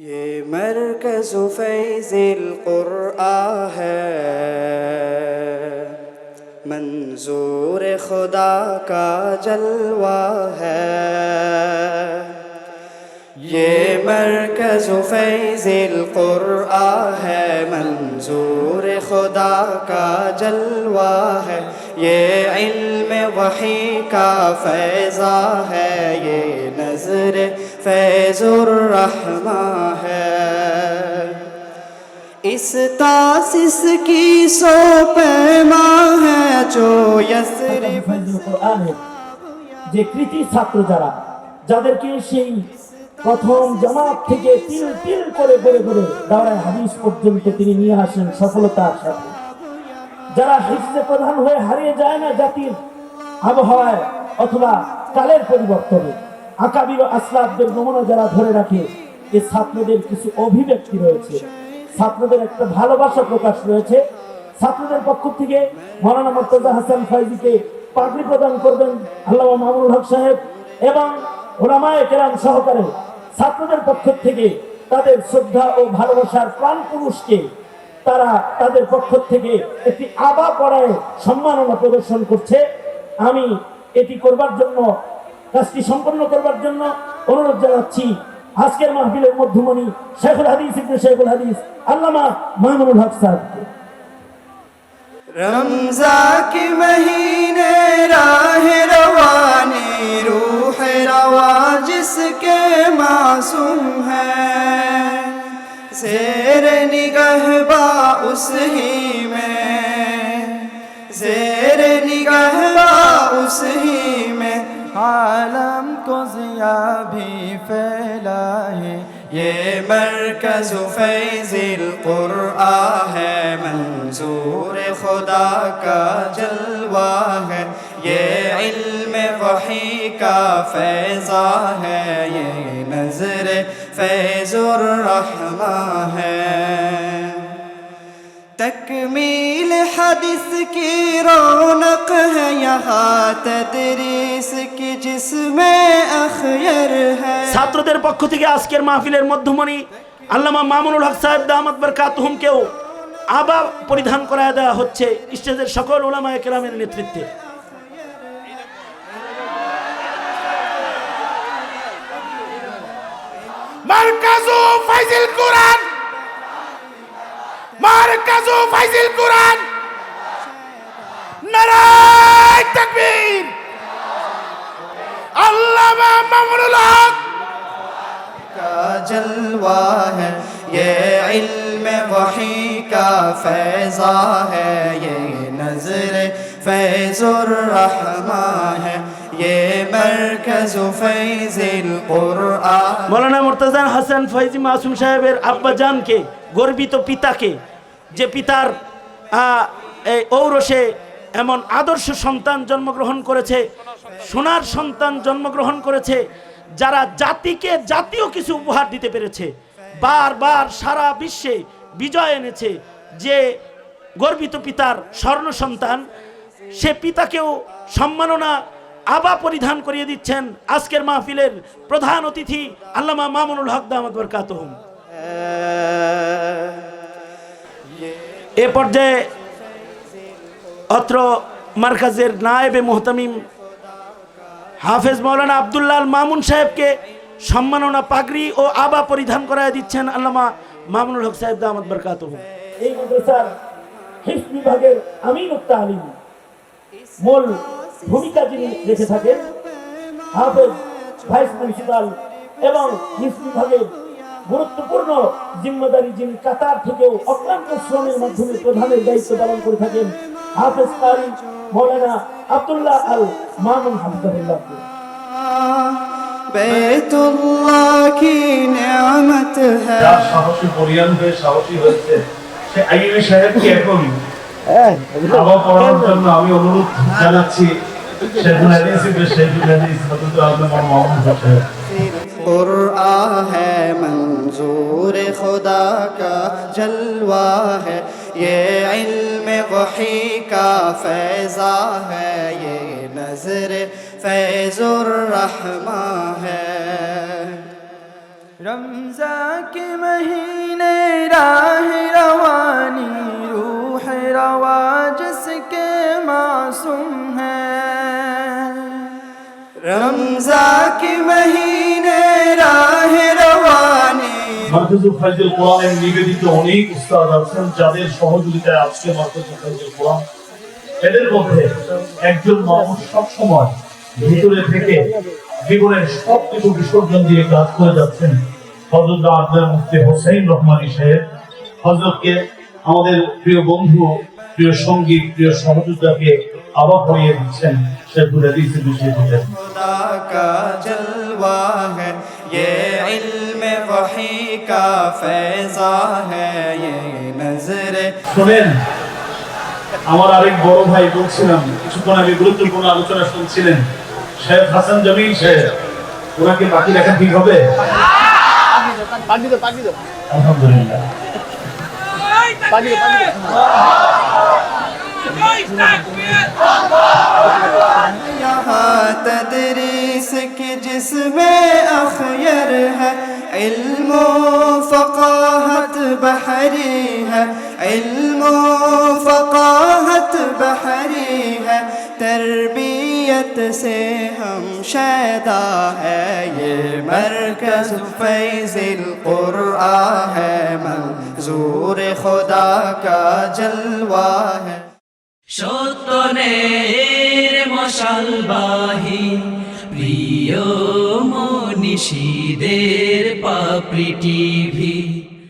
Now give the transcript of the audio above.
یہ مرکز فیض القرآن ہے۔ منظور خدا کا جلوہ ہے۔ یہ مرکز فیض القرآن ہے۔ منظور خدا کا جلوہ ہے۔ یہ علم وحی کا فیضا ہے یہ نظر فیض الرحمہ ہے اس تاسس کی سو پیما ہے جو یسرف যে কৃতি ছাত্র যারা যাদেরকে সেই প্রথম জামাত থেকে তিল তিল করে করে করে দাঁড়ায় হাদিস পর্যন্ত তিনি নিয়ে আসেন সফলতার সাথে যারা হিফজে প্রধান হয়ে হারিয়ে যায় না জাতির আবহাওয়ায় অথবা কালের পরিবর্তনে আকাবির আসলাফদের নমুনা যারা ধরে রাখে এই ছাত্রদের কিছু অভিব্যক্তি রয়েছে। ছাত্রদের একটা ভালোবাসা প্রকাশ রয়েছে। ছাত্রদের পক্ষ থেকে মৌলানা মর্তজা হাসান ফাইজিকে পাগড়ি প্রদান করবেন আল্লাহ মামুনুল হক সাহেব এবং ওলামায়ে কেরাম সহকারে। ছাত্রদের পক্ষ থেকে তাদের শ্রদ্ধা ও ভালোবাসার প্রাণ পুরুষকে তারা তাদের পক্ষ থেকে একটি আবা পড়ায় সম্মাননা প্রদর্শন করছে। আমি এটি করবার জন্য, কাজটি সম্পন্ন করবার জন্য অনুরোধ জানাচ্ছি। আজকের মাহবিলের মধ্যমণি শেখুল হাদিস ইবনে শেখুল হাদিস, আল্লামা মাহমুদুল হক সাহেব। রমজা কি মহিনে রাহে রওয়ানি, রূহ রওয়া জিসকে মাসুম হ্যায়। زیر نگہ با اس ہی میں، زیر نگہ با اس ہی میں۔ عالم کو ضیا بھی پھیلا ہے یہ مرکز فیض القرآن ہے، منظور خدا کا جلوہ ہے۔ یہ علم وحی کا فیضہ ہے، یہ نظر फैजुर रहमा है तकमील हदीस की रौनक है यहाँ तदरीस की जिसमें अखयर है ছাত্রদের পক্ষ থেকে আজকের মাহফিলের মধ্যমণি আল্লামা মামুনুল হক সাহেব দাহমদ বরকাতহুমকেও আবার পরিধান করায় দেওয়া হচ্ছে স্টেজের সকল ওলামায়ে কেরামের নেতৃত্বে মার্কাজু ফাইজিল কোরআন মার্কাজু ফাইজিল কোরআন নারায় তাকবীর আল্লামা মামুনুল হক का जलवा है ये इल्म वही का फैज़ा है ये नजर फैजुर रहमा है ये মৌলানা فيز হাসান ফয়জি মাসুম সাহেবের আব্বা জানকে, গর্বিত পিতাকে, যে পিতার ঔরসে এমন আদর্শ সন্তান জন্মগ্রহণ করেছে, সোনার সন্তান জন্মগ্রহণ করেছে, যারা জাতিকে জাতীয় কিছু উপহার দিতে পেরেছে, বারবার সারা বিশ্বে বিজয় এনেছে, যে গর্বিত পিতার স্বর্ণ সন্তান, সে পিতাকেও সম্মাননা আবা পরিধান করিয়ে দিচ্ছেন আজকের মাহফিলের প্রধান অতিথি আল্লামা মামুনুল হক দামদ বরকাতহুম এ পর্যায়ে অত্র মার্কাজের নায়েবে মোহতামিম হাফেজ মৌলানা আবদুল্লাহ মামুন সাহেবকে সম্মাননা পাগড়ি ও আবা পরিধান করায় দিচ্ছেন আল্লামা মামুনুল হক সাহেব দামদ বরকাতহুম এই মাদ্রাসার মূল ভূমিকা যিনি রেখে থাকেন হাফেজ ভাইস প্রিন্সিপাল এবং বিভাগের গুরুত্বপূর্ণ জিম্মদারি যিনি কাতার থেকেও অক্লান্ত শ্রমের মাধ্যমে প্রধানের দায়িত্ব পালন করে থাকেন হাফেজ কারি মৌলানা আবদুল্লাহ আল মামুন হাফিজাহুল্লাহকে। সাহসী হয়েছে সে আইয়ুব সাহেবকে এখন জন্য আমি অনুরোধ জানাচ্ছি ہے منظور خدا کا جلوہ ہے یہ علم وحی کا فیضا ہے یہ نظر فیض الرحمہ ہے رمضان کے مہینے راہ रवा जिसके मासूम है रमजा के महीने राह रवानी মার্কাজুল ফাইজুল কোরআনের নিবেদিত অনেক উস্তাদ আছেন যাদের সহযোগিতায় আজকে মার্কাজুল ফাইজুল কোরআন এদের মধ্যে একজন মানুষ সবসময় ভিতরে থেকে জীবনের সব কিছু বিসর্জন দিয়ে কাজ করে যাচ্ছেন হজরত আব্দুল মুফতি হোসেন রহমানী সাহেব হজরতকে আমাদের প্রিয় বন্ধু প্রিয় সংগীত প্রিয় সহযোদ্ধাকে আবার হয়ে দিচ্ছেন শেখুল হাদিস বিষয়ে শোনেন আমার আরেক বড় ভাই বলছিলাম কিছুক্ষণ আগে গুরুত্বপূর্ণ আলোচনা শুনছিলেন শেখ হাসান জমিন শেখ ওনাকে বাকি রাখা ঠিক হবে? আলহামদুলিল্লাহ। यहाँ तदरीस की जिसमें अखयर है इल्म फ़क़ाहत बहरी है इल्म फ़क़ाहत बहरी है तरबियत से हम शैदा है ये मरकज़ फैज़िल क़ुरआ है मंजूर खुदा का जलवा है সত্যনের মশালবাহী প্রিয় মনীষীদের পাপড়ি টিভি